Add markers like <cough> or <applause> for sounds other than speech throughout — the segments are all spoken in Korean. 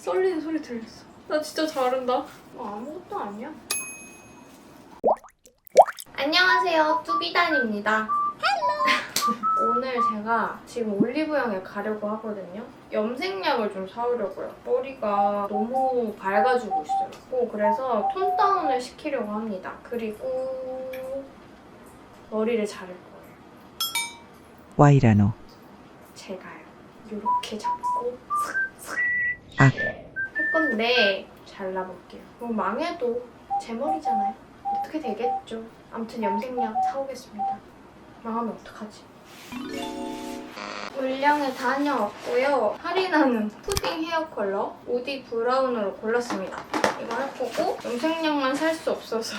썰리는 소리 들렸어. 나 진짜 잘한다. 뭐 아무것도 아니야. 안녕하세요. 뚜비단입니다. <laughs> 오늘 제가 지금 올리브영에 가려고 하거든요. 염색약을 좀 사오려고요. 머리가 너무 밝아지고 있어요. 고 그래서 톤 다운을 시키려고 합니다. 그리고 머리를 자를 거예요. 와이라노 제가요. 이렇게 잡고 아. 할 건데 잘라볼게요. 뭐 망해도 제 머리잖아요. 어떻게 되겠죠. 아무튼 염색약 사오겠습니다. 망하면 어떡하지? 물량을 다녀왔고요. 할인하는 푸딩 헤어 컬러 오디 브라운으로 골랐습니다. 이거 할 거고 염색약만 살 수 없어서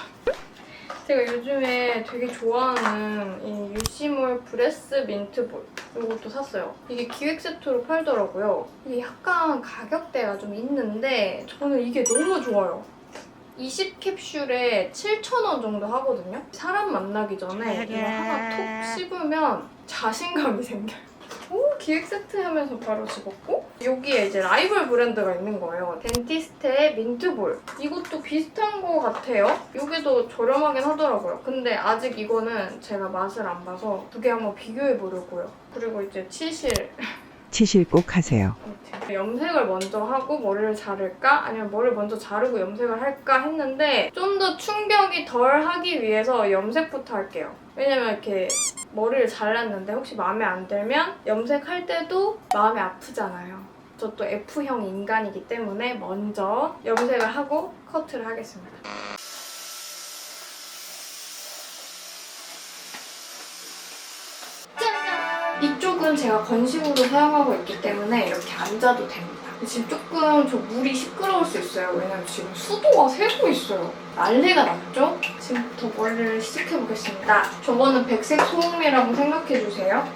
제가 요즘에 되게 좋아하는 이 유시몰 브레스 민트볼 이것도 샀어요. 이게 기획 세트로 팔더라고요. 이게 약간 가격대가 좀 있는데 저는 이게 너무 좋아요. 20캡슐에 7,000원 정도 하거든요. 사람 만나기 전에 이거 하나 톡 씹으면 자신감이 생겨요. 오 기획 세트 하면서 바로 집었고 여기에 이제 라이벌 브랜드가 있는 거예요. 덴티스트의 민트볼 이것도 비슷한 거 같아요. 여기도 저렴하긴 하더라고요. 근데 아직 이거는 제가 맛을 안 봐서 두 개 한번 비교해 보려고요. 그리고 이제 치실 치실 꼭 하세요. 염색을 먼저 하고 머리를 자를까? 아니면 머리를 먼저 자르고 염색을 할까 했는데 좀 더 충격이 덜 하기 위해서 염색부터 할게요. 왜냐면 이렇게 머리를 잘랐는데 혹시 마음에 안 들면 염색할 때도 마음이 아프잖아요. 저 또 F형 인간이기 때문에 먼저 염색을 하고 커트를 하겠습니다. 짜잔! 이쪽은 제가 건식으로 사용하고 있기 때문에 이렇게 앉아도 됩니다. 지금 조금 저 물이 시끄러울 수 있어요. 왜냐면 지금 수도가 새고 있어요. 난리가 났죠? 지금부터 머리를 시작해보겠습니다. 저거는 백색 소음이라고 생각해주세요.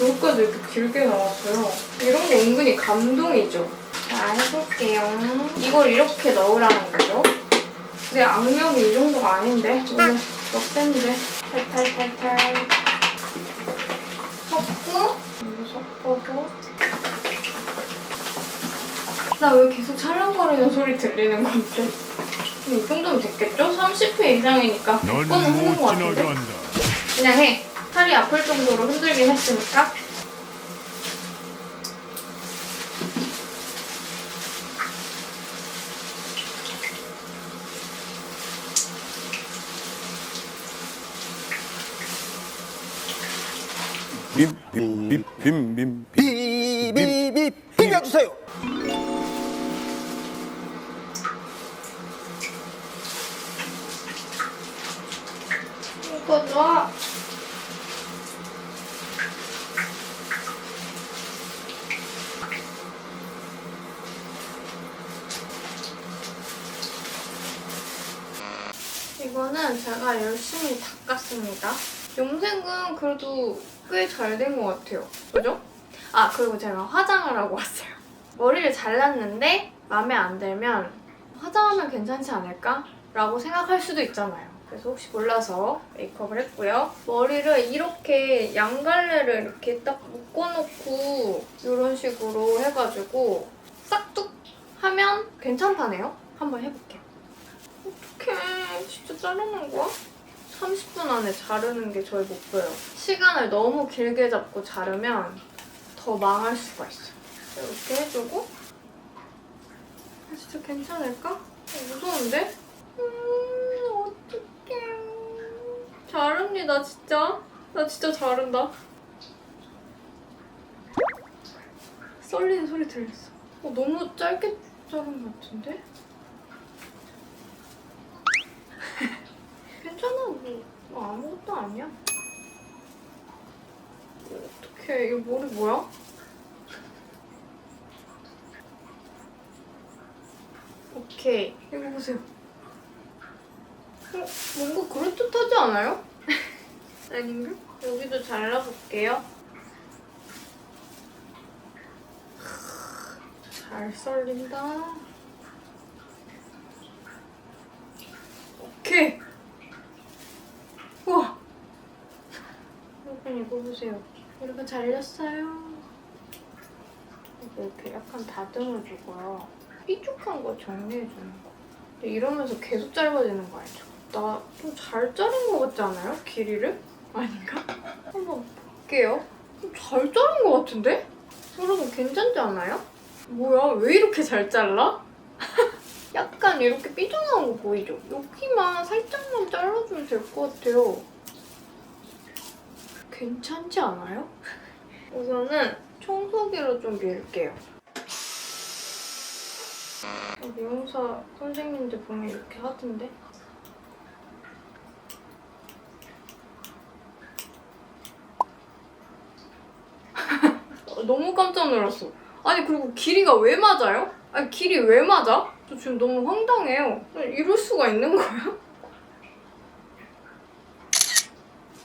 여기까지 이렇게 길게 나왔어요. 이런 거 은근히 감동이죠? 자, 해볼게요. 이걸 이렇게 넣으라는 거죠? 근데 악명이 이 정도가 아닌데? 오늘 몇 센데? 탈탈탈탈. 섞고, 이거 섞어서. 나 왜 계속 찰랑거리는 소리 들리는 건데? 이 정도면 됐겠죠? 30회 이상이니까 넌 100번은 하는 것못 같은데? 그냥 해. 팔이 아플 정도로 흔들긴 했으니까. 빔빔빔빔빔 비비비 비벼주세요. 이거 놔. 이거는 제가 열심히 닦았습니다. 염색은 그래도 꽤 잘 된 것 같아요. 그죠? 아, 그리고 제가 화장을 하고 왔어요. 머리를 잘랐는데 마음에 안 들면 화장하면 괜찮지 않을까? 라고 생각할 수도 있잖아요. 그래서 혹시 몰라서 메이크업을 했고요. 머리를 이렇게 양갈래를 이렇게 딱 묶어놓고 이런 식으로 해가지고 싹둑 하면 괜찮다네요. 한번 해볼게요. 어떡해. 진짜 자르는 거야? 30분 안에 자르는 게 저의 목표예요. 시간을 너무 길게 잡고 자르면 더 망할 수가 있어요. 이렇게 해주고 아, 진짜 괜찮을까? 어, 무서운데? 음. 자릅니다, 진짜. 나 진짜 자른다. 썰리는 소리 들렸어. 어, 너무 짧게 자른 것 같은데? <laughs> 괜찮아, 뭐, 뭐 아무것도 아니야. 어떡해, 이거 머리 뭐야? 오케이, 이거 보세요. 어, 뭔가 그럴듯하지 않아요? <laughs> 아닌가? 여기도 잘라볼게요. 잘 썰린다. 오케이. 우와. 여러분 이거 보세요. 이렇게 잘렸어요. 이렇게 약간 다듬어 주고요. 삐죽한 거 정리해 주는 거. 이러면서 계속 짧아지는 거 알죠? 나 좀 잘 자른 거 같지 않아요? 길이를? 아닌가? 한번 볼게요. 좀 잘 자른 거 같은데? 여러분 괜찮지 않아요? 뭐야 왜 이렇게 잘 잘라? <laughs> 약간 이렇게 삐져나온 거 보이죠? 여기만 살짝만 잘라주면 될 것 같아요. 괜찮지 않아요? <laughs> 우선은 청소기로 좀 밀게요. 어, 미용사 선생님들 보면 이렇게 하던데? 너무 깜짝 놀랐어. 아니 그리고 길이가 왜 맞아요? 아니 길이 왜 맞아? 저 지금 너무 황당해요. 이럴 수가 있는 거야?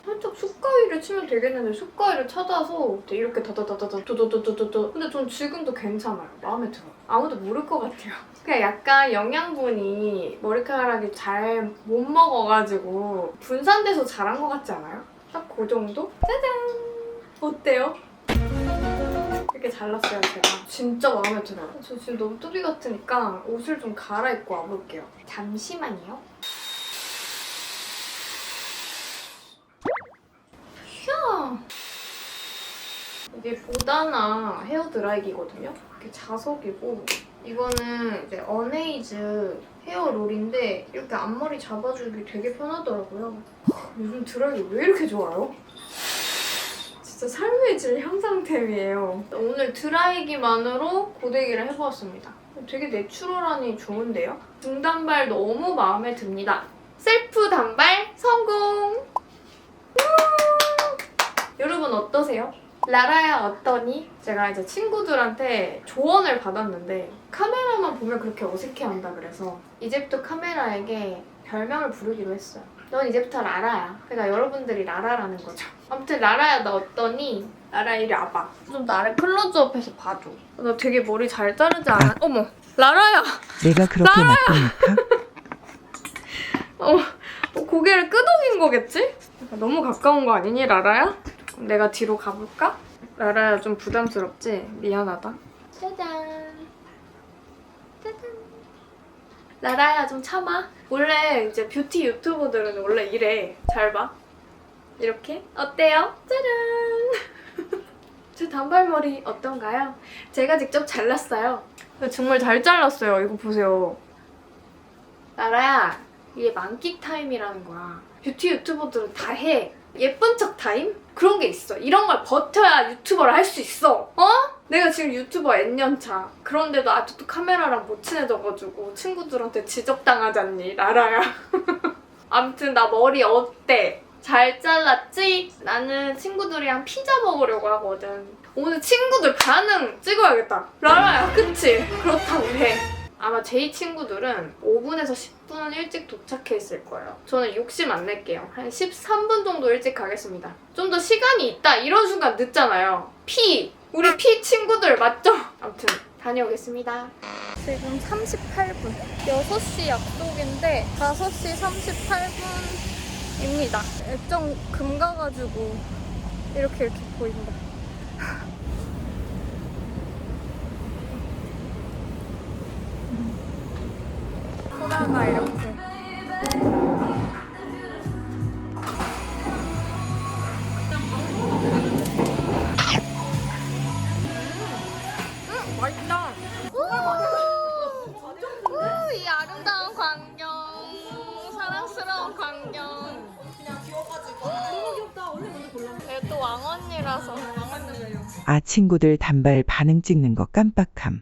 살짝 숟가위를 치면 되겠는데 숟가위를 찾아서 이렇게 다다다다다 도도도도도도 근데 전 지금도 괜찮아요. 마음에 들어요. 아무도 모를 것 같아요. <laughs> 그냥 약간 영양분이 머리카락이 잘 못 먹어가지고 분산돼서 자란 것 같지 않아요? 딱 그 정도? 짜잔! 어때요? 이렇게 잘랐어요 제가? 진짜 마음에 들어요. 저 지금 너무 뚜비 같으니까 옷을 좀 갈아입고 와볼게요. 잠시만요. 휴. 이게 보다나 헤어 드라이기거든요? 이렇게 자석이고 이거는 이제 어네이즈 헤어 롤인데 이렇게 앞머리 잡아주기 되게 편하더라고요. 요즘 드라이기 왜 이렇게 좋아요? 진짜 삶의 질 향상템이에요. 오늘 드라이기만으로 고데기를 해보았습니다. 되게 내추럴하니 좋은데요? 중단발 너무 마음에 듭니다. 셀프 단발 성공! 우! 여러분 어떠세요? 라라야 어떠니? 제가 이제 친구들한테 조언을 받았는데 카메라만 보면 그렇게 어색해한다 그래서 이제부터 카메라에게 별명을 부르기로 했어요. 넌 이제부터 라라야. 그러니까 여러분들이 라라라는 거죠. 아무튼 라라야 너 어떠니? 라라 이리 와봐. 좀 나를 클로즈업해서 봐줘. 너 되게 머리 잘 자르지 않아? 어머 라라야. 내가 그렇게 나쁩니까? 어, 어, 고개를 끄덕인 거겠지? 너무 가까운 거 아니니 라라야? 그럼 내가 뒤로 가볼까? 라라야 좀 부담스럽지? 미안하다. 짜잔. 짜잔. 라라야 좀 참아. 원래 이제 뷰티 유튜버들은 원래 이래. 잘 봐. 이렇게. 어때요? 짜잔. <laughs> 제 단발머리 어떤가요? 제가 직접 잘랐어요. 정말 잘 잘랐어요. 이거 보세요. 나라야, 이게 만끽 타임이라는 거야. 뷰티 유튜버들은 다 해. 예쁜 척 타임? 그런 게 있어. 이런 걸 버텨야 유튜버를 할 수 있어. 어? 내가 지금 유튜버 N년 차. 그런데도 아직도 카메라랑 못 친해져가지고 친구들한테 지적당하잖니, 나라야. 암튼 <laughs> 나 머리 어때? 잘 잘랐지? 나는 친구들이랑 피자 먹으려고 하거든. 오늘 친구들 반응 찍어야겠다. 라라야, 그치? 그렇다고 해. 아마 제이 친구들은 5분에서 10분 일찍 도착해 있을 거예요. 저는 욕심 안 낼게요. 한 13분 정도 일찍 가겠습니다. 좀 더 시간이 있다 이런 순간 늦잖아요. 피! 우리 피 친구들 맞죠? 아무튼 다녀오겠습니다. 지금 38분. 6시 약속인데 5시 38분입니다. 일정 금 가가지고 이렇게 이렇게 보인다. <laughs> 소라가 이렇게. 아 친구들 단발 반응 찍는 거 깜빡함.